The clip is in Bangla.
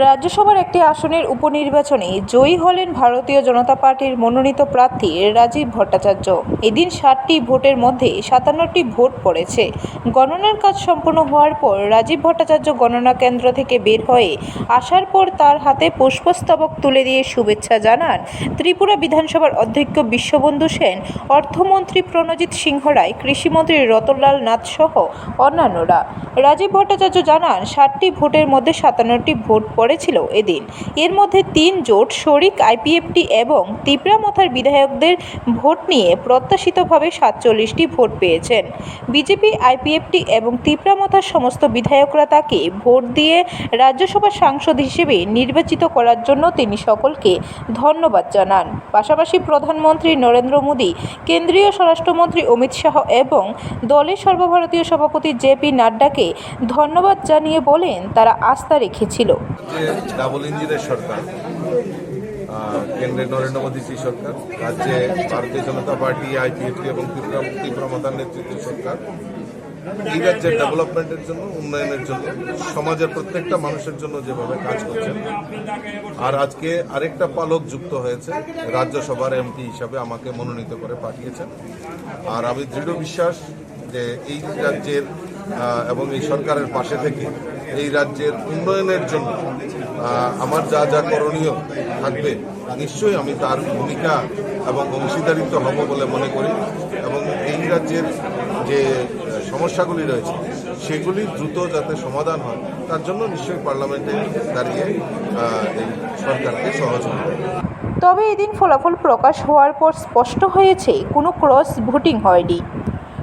রাজ্যসভার একটি আসনের উপনির্বাচনে জয়ী হলেন ভারতীয় জনতা পার্টির মনোনীত প্রার্থী রাজীব ভট্টাচার্য। এদিন ষাটটি ভোটের মধ্যে সাতান্নটি ভোট পড়েছে। গণনার কাজ সম্পন্ন হওয়ার পর রাজীব ভট্টাচার্য গণনা কেন্দ্র থেকে বের হয়ে আসার পর তার হাতে পুষ্পস্তবক তুলে দিয়ে শুভেচ্ছা জানান ত্রিপুরা বিধানসভার অধ্যক্ষ বিশ্ববন্ধু সেন, অর্থমন্ত্রী প্রণজিৎ সিংহ রায়, কৃষিমন্ত্রী রতনলাল নাথ সহ অন্যান্যরা। রাজীব ভট্টাচার্য জানান ষাটটি ভোটের মধ্যে সাতান্নটি ভোট পড়েছিল এদিন। এর মধ্যে তিন জোট শরিক, আইপিএফটি এবং তিপ্রামথার বিধায়কদের ভোট নিয়ে প্রত্যাশিতভাবে সাতচল্লিশটি ভোট পেয়েছেন। বিজেপি, আইপিএফটি এবং তিপ্রামথার সমস্ত বিধায়করা তাকে ভোট দিয়ে রাজ্যসভার সাংসদ হিসেবে নির্বাচিত করার জন্য তিনি সকলকে ধন্যবাদ জানান। পাশাপাশি প্রধানমন্ত্রী নরেন্দ্র মোদী, কেন্দ্রীয় স্বরাষ্ট্রমন্ত্রী অমিত শাহ এবং দলের সর্বভারতীয় সভাপতি জেপি নাড্ডাকে ধন্যবাদ জানিয়ে বলেন তারা আস্থা রেখেছিল। যে ডাবল ইঞ্জিনের সরকার কেন্দ্রে নরেন্দ্র মোদীজি সরকার, রাজ্যে ভারতীয় জনতা পার্টি, আইপিএফটি এবং ত্রিপুরা ত্রিপুরা মাতার নেতৃত্বের সরকার, এই রাজ্যের ডেভেলপমেন্টের জন্য, উন্নয়নের জন্য, সমাজের প্রত্যেকটা মানুষের জন্য যেভাবে কাজ করছেন। আর আজকে আরেকটা পালক যুক্ত হয়েছে, রাজ্যসভার এমপি হিসাবে আমাকে মনোনীত করে পাঠিয়েছেন। আর আমি দৃঢ় বিশ্বাস যে এই রাজ্যের এবং এই সরকারের পাশে থেকে এই রাজ্যের উন্নয়নের জন্য আমার যা যা করণীয় থাকবে, নিশ্চয়ই আমি তার ভূমিকা এবং অংশীদারিত্ব হব বলে মনে করি এবং এই রাজ্যের যে সমস্যাগুলি রয়েছে, সেগুলি দ্রুত যাতে সমাধান হয়, তার জন্য নিশ্চয়ই পার্লামেন্টে দাঁড়িয়ে এই সরকারকে সহযোগিতা। তবে এদিন ফলাফল প্রকাশ হওয়ার পর স্পষ্ট হয়েছে, কোনো ক্রস ভোটিং হয়নি